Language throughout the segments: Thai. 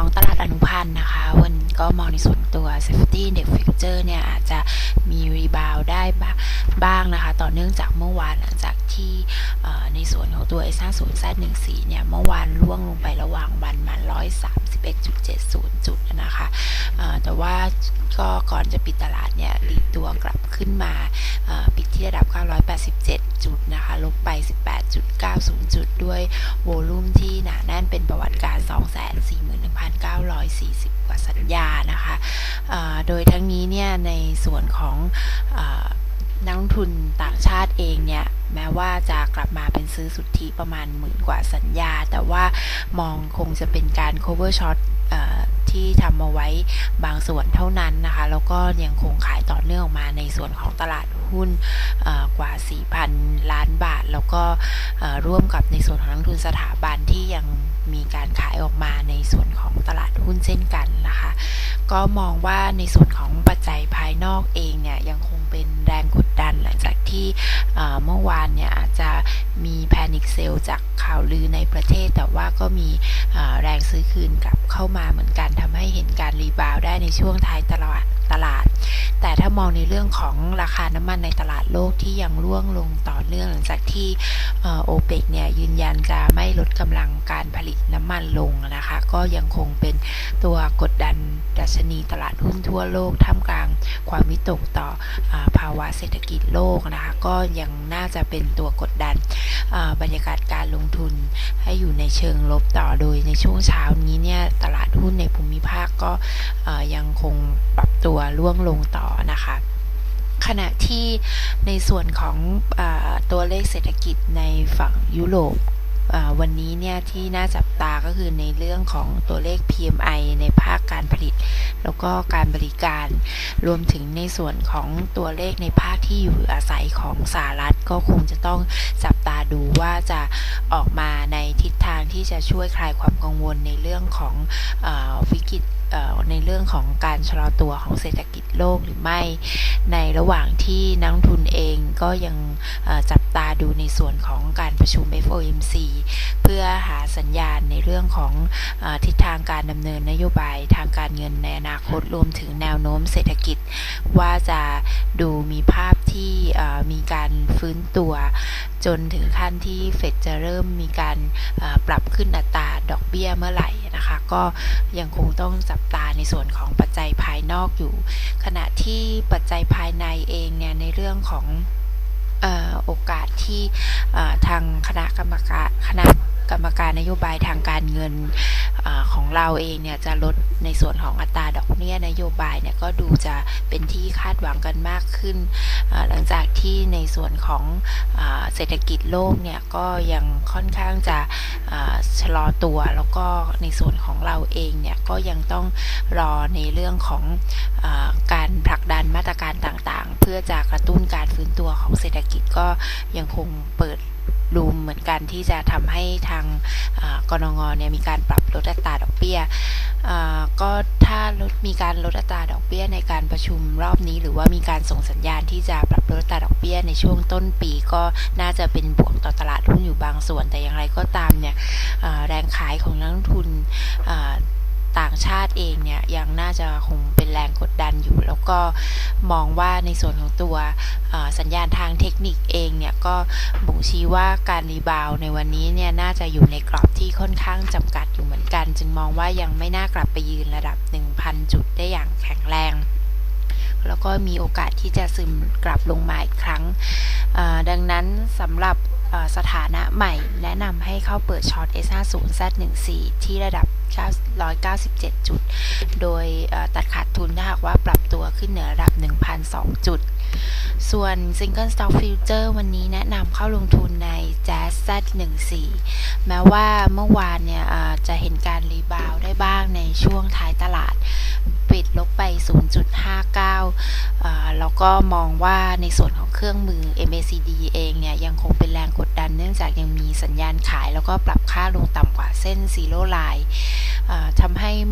ของตลาดอนุพันธ์นะคะ วันก็มองในส่วนตัว Safety Index Future เนี่ย อาจจะมีรีบาวได้บ้างนะคะ ต่อเนื่องจากเมื่อวานหลังจากที่ในส่วนของตัว S50 Z14 เนี่ย เมื่อวานร่วงลงไประหว่างวันมา131.70 จุดนะคะแต่ว่าก็ก่อนจะปิดตลาดเนี่ยรีตัวกลับขึ้นมาปิดที่ระดับ 987 จุดนะคะ ลบไป 18.90 จุดด้วยโวลุ่มที่หนาแน่นเป็นประวัติการ 140 กว่าสัญญานะคะโดยทั้งนี้เนี่ยในส่วนของนักลงทุนต่างชาติเองเนี่ยแม้ว่าจะกลับมาเป็นซื้อสุทธิประมาณหมื่นกว่าสัญญา แต่ว่ามองคงจะเป็นการ cover short ที่ทำมาไว้บางส่วนเท่านั้นนะคะ แล้วก็ยังคงขายต่อเนื่องออกมาในส่วนของตลาด หุ้นกว่า 4,000 ล้านบาท แล้วก็ร่วมกับในส่วนของนักทุนสถาบันที่ยังมีการขายออกมาในส่วนของตลาดหุ้นเช่นกันนะคะ ก็มองว่าในส่วนของปัจจัยภายนอกเองเนี่ยยังคงเป็นแรงกดดันหลังจากที่เมื่อวานเนี่ยอาจจะ มีแพนิคเซลจากข่าวลือในประเทศ แต่ว่าก็มีแรงซื้อคืนกลับเข้ามาเหมือนกันทำให้เห็นการรีบาวได้ในช่วงท้ายตลาดตลาด แต่ถ้ามองในเรื่องของราคาน้ำมันในตลาดโลกที่ยังร่วงลงต่อเนื่องหลังจากที่โอเปกเนี่ยยืนยันจะไม่ลดกำลังการผลิตน้ำมันลงนะคะ ก็ยังคงเป็นตัวกดดันดัชนีตลาดหุ้นทั่วโลกท่ามกลางความวิตกต่ออภาวะเศรษฐกิจโลกนะคะ ก็ยังน่าจะเป็นตัวกดดันบรรยากาศการลงทุนให้อยู่ในเชิงลบต่อโดยในช่วงเช้านี้เนี่ยตลาดหุ้นในภูมิภาคก็ยังคงปรับตัวร่วงลงต่อนะคะขณะที่ในส่วนของอตัวเลขเศรษฐกิจในฝั่งยุโรป วันนี้เนี่ยที่น่าจับตาก็คือในเรื่องของตัวเลข PMI ในภาคการผลิต แล้วก็การบริการ รวมถึงในส่วนของตัวเลขในภาคที่อยู่อาศัยของสหรัฐก็คงจะต้องจับตาดูว่าจะออกมาในทิศทางที่จะช่วยคลายความกังวลในเรื่องของอวิกฤตในเรื่องของการชะลอตัวของเศรษฐกิจโลกหรือไม่ ในระหว่างที่นักทุนเอง ก็ยังจับตาดูในส่วนของการประชุม FOMC เพื่อหาสัญญาณในเรื่องของอทิศทางการดำเนินนโยบายทางการเงินในอนาคตรวมถึงแนวโน้มเศรษฐกิจ ว่าจะดูมีภาพที่มีการฟื้นตัวจนถึงขั้นที่เฟดจะเริ่มมีการปรับขึ้นอัตราดอกเบี้ยเมื่อไหร่นะคะ ก็ยังคงต้องจับตาในส่วนของปัจจัยภายนอกอยู่ ขณะที่ปัจจัยภายในเองเนี่ยในเรื่องของ โอกาสที่ทางคณะกรรมการคณะกรรมการนโยบายทางการเงินอของเราเองเนี่ยจะลดในส่วนของอัตราดอกเบี้ยนโยบายเนี่ยก็ดูจะเป็นที่คาดหวังกันมากขึ้น หลังจากที่ในส่วนของเศรษฐกิจโลกเนี่ยก็ยังค่อนข้างจะชะลอตัว แล้วก็ในส่วนของเราเองเนี่ยก็ยังต้องรอในเรื่องของอการผ พื่อจะกระตุ้นการฟื้นตัวของเศรษฐกิจก็ยังคงเปิดรูมเหมือนกันที่จะทำให้ทางกรงงเนี่ยมีการปรับลดอัตราดอกเบี้ยก็ถ้าลดมีการลดอัตราดอกเบี้ยในการประชุมรอบนี้ หรือว่ามีการส่งสัญญาณที่จะปรับลดอัตราดอกเบี้ยในช่วงต้นปีก็น่าจะเป็นบวกต่อตลาดหุ้นอยู่บางส่วน แต่อย่างไรก็ตามเนี่ยแรงขายของนักลงทุนต่างชาติเองเนี่ยยังน่าจะคง แรงกดดันอยู่ แล้วก็มองว่าในส่วนของตัวสัญญาณทางเทคนิคเองเนี่ยก็บ่งชี้ว่าการรีบาวในวันนี้เนี่ยน่าจะอยู่ในกรอบที่ค่อนข้างจำกัดอยู่เหมือนกัน จึงมองว่ายังไม่น่ากลับไปยืนระดับ 1,000 จุดได้อย่างแข็งแรงแล้วก็มีโอกาสที่จะซึมกลับลงมาอีกครั้ง ดังนั้นสำหรับสถานะใหม่แนะนำให้เข้าเปิดช็อต S50 Z14 ที่ระดับ 197 จุด โดยตัดขาดทุนถ้าหากว่าปรับตัวขึ้นเหนือระดับ 1,002 จุด ส่วน Single Stock Future วันนี้แนะนำเข้าลงทุนใน Jazz Z14 แม้ว่าเมื่อวานเนี่ยจะเห็นการรีบาวได้บ้างในช่วงท้ายตลาด ปิดลบไป 0.59 แล้วก็มองว่าในส่วนของเครื่องมือ MACD เองเนี่ยยังคงเป็นแรงกดดันเนื่องจากยังมีสัญญาณขายแล้วก็ปรับค่าลงต่ำกว่าเส้นซีโร่ไลน์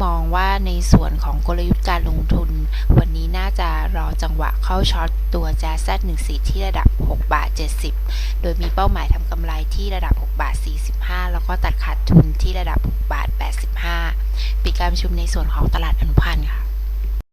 มองว่าในส่วนของกลยุทธ์การลงทุน วันนี้น่าจะรอจังหวะเข้าช็อตตัว j a z z 14ที่ระดับ6บาท70 โดยมีเป้าหมายทำกำไรที่ระดับ6บาท45 แล้วก็ตัดขาดทุนที่ระดับ6บาท85 ปิดการประชุมในส่วนของตลาดอนุพันธ์